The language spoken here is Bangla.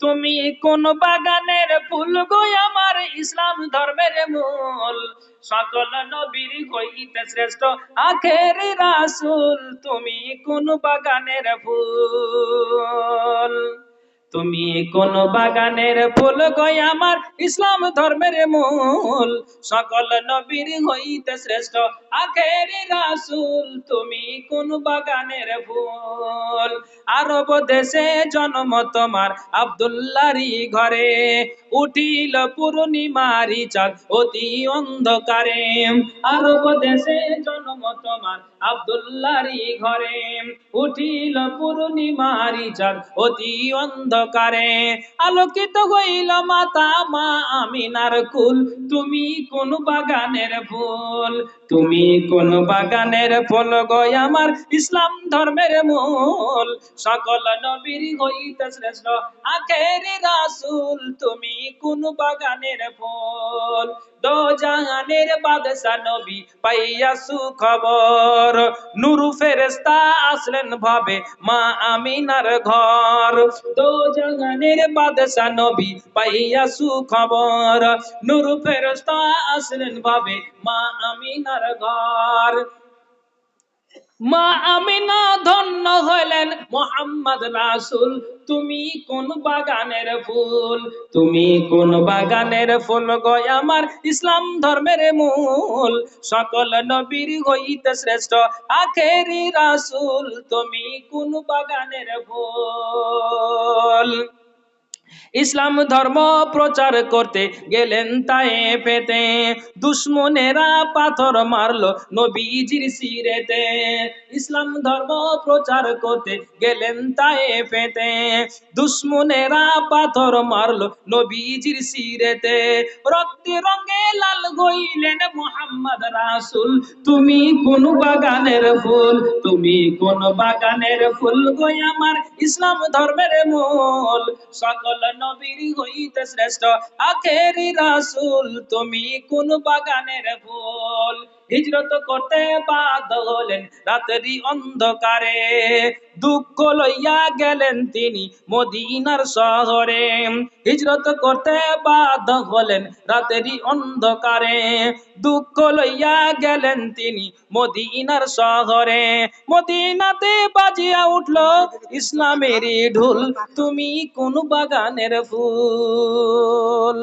তুমি কোন বাগানের ফুল গো আমার ইসলাম ধর্মের মূল। সকল নবীর হইতে শ্রেষ্ঠ আখের রাসুল, তুমি কোন বাগানের ফুল। তুমি কোন বাগানের ফুল গই আমার ইসলাম ধর্মের মূল। সকল নবীর হইতে শ্রেষ্ঠ আখের রাসুল তুমি কোন বাগানের ফুল। আরব দেশে জন্ম তোমার আবদুল্লারি ঘরে। উঠিল পূর্ণিমারি চাঁদ অতি অন্ধকারে। আরব দেশে জন্ম তোমার আবদুল্লারি ঘরে। উঠিল পূর্ণিমারি চাঁদ অতি অন্ধকারে আলোকিত হইল মাতা মা আমিনার কুল। তুমি কোন বাগানের ফুল, তুমি কোন বাগানের ফুল গয় আমার ইসলাম ধর্মের মূল। সকল নবীর হইতে শ্রেষ্ঠ আখের রাসুল, তুমি কোন বাগানের ফুল। দো জাহানের বাদশা নবী পাইয়া সুখবর, নুরু ফেরেস্তা আসলেন ভাবে মা আমিনার ঘর। দো জাহানের বাদশা নবী পাইয়া সুখবর। নুরু ফেরস্তা আসলেন ভাবে মা আমিনার ঘর। মা আমিনা ধন্য হলেন মোহাম্মদ রাসুল। তুমি কোন বাগানের ফুল, তুমি কোন বাগানের ফুল গয় আমার ইসলাম ধর্মের মূল। সকল নবীর হইতে শ্রেষ্ঠ আখেরি রাসুল, তুমি কোন বাগানের ফুল। ইসলাম ধর্ম প্রচার করতে গেলেন তাই পেতে। দুশ্মনেরা পাথর মারলো নবীজির সিরেতে। ইসলাম ধর্ম প্রচার করতে গেলেন তাই পেতে। দুশ্মনেরা পাথর মারলো নবীজির সিরেতে। রক্তে রঙে লাল গইলেন মোহাম্মদ রাসুল। তুমি কোন বাগানের ফুল, তুমি কোন বাগানের ফুল গই আমার ইসলাম ধর্মের মূল। সকল নবীর হইতে শ্রেষ্ঠ। আখেরি রাসুল তুমি কোন বাগানের ফুল? হিজরত করতে বাধ্য হলেন রাতেরই অন্ধকারে। দুঃখ লইয়া গেলেন তিনি মদিনার শহরে। হিজরত করতে বাধ্য হলেন রাতেরই অন্ধকারে। দুঃখ লইয়া গেলেন তিনি মদিনার শহরে। মদিনাতে বাজিয়া উঠল ইসলামেরই ঢুল, তুমি কোন বাগানের ফুল?